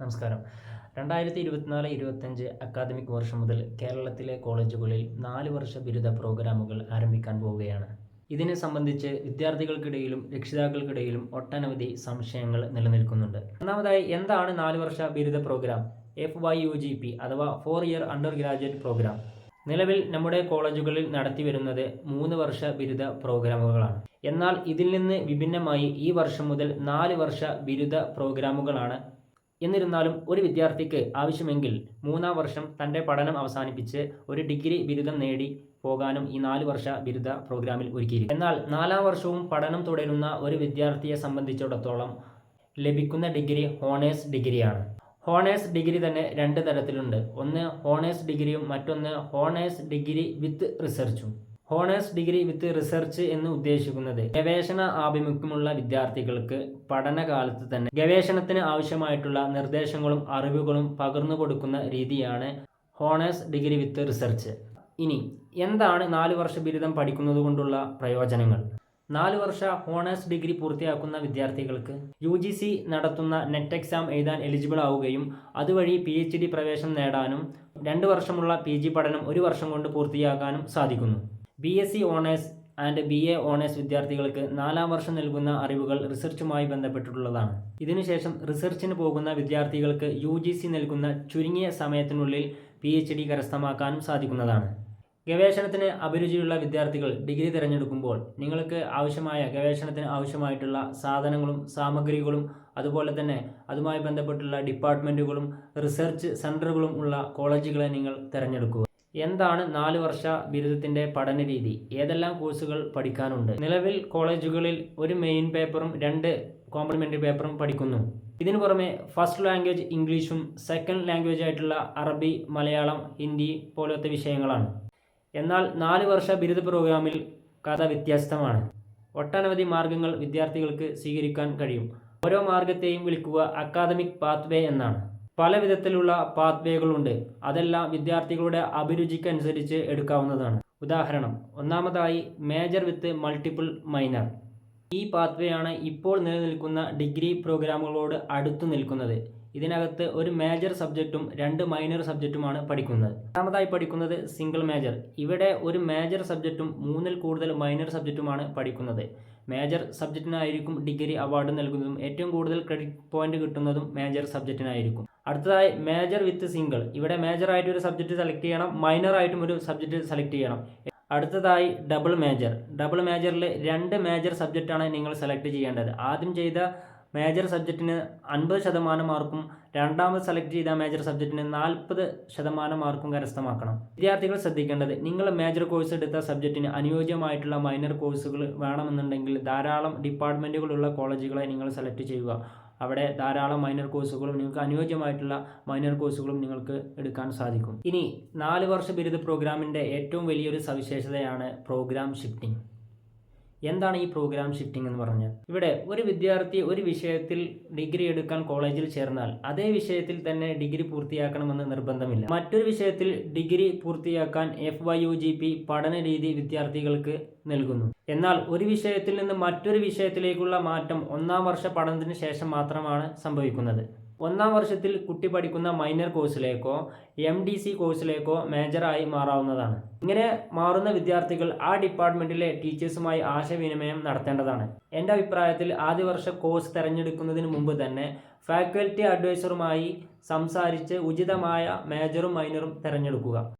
നമസ്കാരം. രണ്ടായിരത്തി ഇരുപത്തിനാല് ഇരുപത്തഞ്ച് അക്കാദമിക് വർഷം മുതൽ കേരളത്തിലെ കോളേജുകളിൽ നാല് വർഷ ബിരുദ പ്രോഗ്രാമുകൾ ആരംഭിക്കാൻ പോവുകയാണ്. ഇതിനെ സംബന്ധിച്ച് വിദ്യാർത്ഥികൾക്കിടയിലും രക്ഷിതാക്കൾക്കിടയിലും ഒട്ടനവധി സംശയങ്ങൾ നിലനിൽക്കുന്നുണ്ട്. ഒന്നാമതായി എന്താണ് നാല് വർഷ ബിരുദ program? F Y U G P അഥവാ four year undergraduate program. നിലവിൽ നമ്മുടെ കോളേജുകളിൽ നടത്തിവരുന്നത് മൂന്ന് വർഷ ബിരുദ പ്രോഗ്രാമുകളാണ്. എന്നാൽ ഇതിൽ നിന്ന് വിഭിന്നമായി ഈ വർഷം മുതൽ നാല് വർഷ ബിരുദ പ്രോഗ്രാമുകളാണ് എന്നിരുന്നാലും ഒരു വിദ്യാർത്ഥിക്ക് ആവശ്യമെങ്കിൽ മൂന്നാം വർഷം തന്റെ പഠനം അവസാനിപ്പിച്ച് ഒരു ഡിഗ്രി ബിരുദം നേടി പോകാനും ഈ നാല് വർഷ ബിരുദ പ്രോഗ്രാമിൽ ഒരുക്കിയിരിക്കും എന്നാൽ നാലാം വർഷവും പഠനം തുടരുന്ന ഒരു വിദ്യാർത്ഥിയെ സംബന്ധിച്ചിടത്തോളം ലഭിക്കുന്ന ഡിഗ്രി ഹോണേഴ്സ് ഡിഗ്രിയാണ്. ഹോണേഴ്സ് ഡിഗ്രി തന്നെ രണ്ട് തരത്തിലുണ്ട്. ഒന്ന് ഹോണേഴ്സ് ഡിഗ്രിയും മറ്റൊന്ന് ഹോണേഴ്സ് ഡിഗ്രി വിത്ത് റിസർച്ചും. ഹോണേഴ്സ് ഡിഗ്രി വിത്ത് റിസർച്ച് എന്ന് ഉദ്ദേശിക്കുന്നത് ഗവേഷണ ആഭിമുഖ്യമുള്ള വിദ്യാർത്ഥികൾക്ക് പഠനകാലത്ത് തന്നെ ഗവേഷണത്തിന് ആവശ്യമായിട്ടുള്ള നിർദ്ദേശങ്ങളും അറിവുകളും പകർന്നു കൊടുക്കുന്ന രീതിയാണ് ഹോണേഴ്സ് ഡിഗ്രി വിത്ത് റിസർച്ച്. ഇനി എന്താണ് നാല് വർഷ ബിരുദം പഠിക്കുന്നത് കൊണ്ടുള്ള പ്രയോജനങ്ങൾ? നാല് വർഷ ഹോണേഴ്സ് ഡിഗ്രി പൂർത്തിയാക്കുന്ന വിദ്യാർത്ഥികൾക്ക് യു ജി സി നടത്തുന്ന നെറ്റ് എക്സാം എഴുതാൻ എലിജിബിൾ ആവുകയും അതുവഴി പി എച്ച് ഡി പ്രവേശനം നേടാനും രണ്ട് വർഷമുള്ള പി ജി പഠനം ഒരു വർഷം കൊണ്ട് പൂർത്തിയാക്കാനും സാധിക്കുന്നു. B S C honours and B A honours വിദ്യാർത്ഥികൾക്ക് നാലാം വർഷം നൽകുന്ന അറിവുകൾ റിസർച്ചുമായി ബന്ധപ്പെട്ടിട്ടുള്ളതാണ്. ഇതിനുശേഷം റിസർച്ചിന് പോകുന്ന വിദ്യാർത്ഥികൾക്ക് യു ജി സി നൽകുന്ന ചുരുങ്ങിയ സമയത്തിനുള്ളിൽ പി എച്ച് ഡി കരസ്ഥമാക്കാനും സാധിക്കുന്നതാണ്. ഗവേഷണത്തിന് അഭിരുചിയുള്ള വിദ്യാർത്ഥികൾ ഡിഗ്രി തിരഞ്ഞെടുക്കുമ്പോൾ നിങ്ങൾക്ക് ആവശ്യമായ ഗവേഷണത്തിന് ആവശ്യമായിട്ടുള്ള സാധനങ്ങളും സാമഗ്രികളും അതുപോലെ തന്നെ അതുമായി ബന്ധപ്പെട്ടുള്ള ഡിപ്പാർട്ട്മെന്റുകളും റിസർച്ച് സെന്ററുകളും ഉള്ള കോളേജുകളെ നിങ്ങൾ തിരഞ്ഞെടുക്കുക. എന്താണ് നാല് വർഷ ബിരുദത്തിന്റെ പഠന രീതി ഏതെല്ലാം കോഴ്സുകൾ പഠിക്കാനുണ്ട്? നിലവിൽ കോളേജുകളിൽ ഒരു മെയിൻ പേപ്പറും രണ്ട് കോംപ്ലിമെന്ററി പേപ്പറും പഠിക്കുന്നു. ഇതിനു പുറമെ ഫസ്റ്റ് ലാംഗ്വേജ് ഇംഗ്ലീഷും സെക്കൻഡ് ലാംഗ്വേജ് ആയിട്ടുള്ള അറബി മലയാളം ഹിന്ദി പോലത്തെ വിഷയങ്ങളാണ്. എന്നാൽ നാല് വർഷ ബിരുദ പ്രോഗ്രാമിൽ കഥ വ്യത്യസ്തമാണ്. ഒട്ടനവധി മാർഗങ്ങൾ വിദ്യാർത്ഥികൾക്ക് സ്വീകരിക്കാൻ കഴിയും. ഓരോ മാർഗത്തെയും വിളിക്കുക അക്കാദമിക് പാത്വേ എന്നാണ്. പല വിധത്തിലുള്ള പാത്വേകളുണ്ട് അതെല്ലാം വിദ്യാർത്ഥികളുടെ അഭിരുചിക്കനുസരിച്ച് എടുക്കാവുന്നതാണ്. ഉദാഹരണം ഒന്നാമതായി മേജർ വിത്ത് മൾട്ടിപ്പിൾ മൈനർ ഈ പാത്വേയാണ് ഇപ്പോൾ നിലനിൽക്കുന്ന ഡിഗ്രി പ്രോഗ്രാമുകളോട് അടുത്തു നിൽക്കുന്നത്. ഇതിനകത്ത് ഒരു മേജർ സബ്ജക്റ്റും രണ്ട് മൈനർ സബ്ജക്റ്റുമാണ് പഠിക്കുന്നത്. രണ്ടാമതായി പഠിക്കുന്നത് സിംഗിൾ മേജർ ഇവിടെ ഒരു മേജർ സബ്ജക്റ്റും മൂന്നിൽ കൂടുതൽ മൈനർ സബ്ജക്റ്റുമാണ് പഠിക്കുന്നത്. മേജർ സബ്ജക്റ്റിനായിരിക്കും ഡിഗ്രി അവാർഡ് നൽകുന്നതും ഏറ്റവും കൂടുതൽ ക്രെഡിറ്റ് പോയിന്റ് കിട്ടുന്നതും മേജർ സബ്ജക്റ്റിനായിരിക്കും അടുത്തതായി മേജർ വിത്ത് സിംഗിൾ ഇവിടെ മേജർ ആയിട്ട് ഒരു സബ്ജക്റ്റ് സെലക്ട് ചെയ്യണം. മൈനർ ആയിട്ടും ഒരു സബ്ജക്റ്റ് സെലക്ട് ചെയ്യണം. അടുത്തതായി ഡബിൾ മേജർ ഡബിൾ മേജറിൽ രണ്ട് മേജർ സബ്ജക്റ്റാണ് നിങ്ങൾ സെലക്ട് ചെയ്യേണ്ടത്. ആദ്യം ചെയ്ത മേജർ സബ്ജക്റ്റിന് അൻപത് ശതമാനം മാർക്കും രണ്ടാമത് സെലക്ട് ചെയ്ത മേജർ സബ്ജക്റ്റിന് നാൽപ്പത് ശതമാനം മാർക്കും കരസ്ഥമാക്കണം. വിദ്യാർത്ഥികൾ ശ്രദ്ധിക്കേണ്ടത് നിങ്ങൾ മേജർ കോഴ്സ് എടുത്ത സബ്ജക്റ്റിന് അനുയോജ്യമായിട്ടുള്ള മൈനർ കോഴ്സുകൾ വേണമെന്നുണ്ടെങ്കിൽ ധാരാളം ഡിപ്പാർട്ട്മെന്റുകളുള്ള കോളേജുകളെ നിങ്ങൾ സെലക്ട് ചെയ്യുക. അവിടെ ധാരാളം മൈനർ കോഴ്സുകളും നിങ്ങൾക്ക് അനുയോജ്യമായിട്ടുള്ള മൈനർ കോഴ്സുകളും നിങ്ങൾക്ക് എടുക്കാൻ സാധിക്കും. ഇനി നാല് വർഷ ബിരുദ പ്രോഗ്രാമിന്റെ ഏറ്റവും വലിയൊരു സവിശേഷതയാണ് പ്രോഗ്രാം ഷിഫ്റ്റിംഗ് എന്താണ് ഈ പ്രോഗ്രാം ഷിഫ്റ്റിംഗ് എന്ന് പറഞ്ഞാൽ? ഇവിടെ ഒരു വിദ്യാർത്ഥി ഒരു വിഷയത്തിൽ ഡിഗ്രി എടുക്കാൻ കോളേജിൽ ചേർന്നാൽ അതേ വിഷയത്തിൽ തന്നെ ഡിഗ്രി പൂർത്തിയാക്കണമെന്ന് നിർബന്ധമില്ല. മറ്റൊരു വിഷയത്തിൽ ഡിഗ്രി പൂർത്തിയാക്കാൻ F Y U G P പഠന രീതി വിദ്യാർത്ഥികൾക്ക് നൽകുന്നു. എന്നാൽ ഒരു വിഷയത്തിൽ നിന്ന് മറ്റൊരു വിഷയത്തിലേക്കുള്ള മാറ്റം ഒന്നാം വർഷ പഠനത്തിന് ശേഷം മാത്രമാണ് സംഭവിക്കുന്നത്. ഒന്നാം വർഷത്തിൽ കുട്ടി പഠിക്കുന്ന മൈനർ കോഴ്സിലേക്കോ എം ഡി സി കോഴ്സിലേക്കോ മേജറായി മാറാവുന്നതാണ്. ഇങ്ങനെ മാറുന്ന വിദ്യാർത്ഥികൾ ആ ഡിപ്പാർട്ട്മെന്റിലെ ടീച്ചേഴ്സുമായി ആശയവിനിമയം നടത്തേണ്ടതാണ്. എന്റെ അഭിപ്രായത്തിൽ ആദ്യ വർഷ കോഴ്സ് തിരഞ്ഞെടുക്കുന്നതിന് മുമ്പ് തന്നെ ഫാക്കൽറ്റി അഡ്വൈസറുമായി സംസാരിച്ച് ഉചിതമായ മേജറും മൈനറും തിരഞ്ഞെടുക്കുക.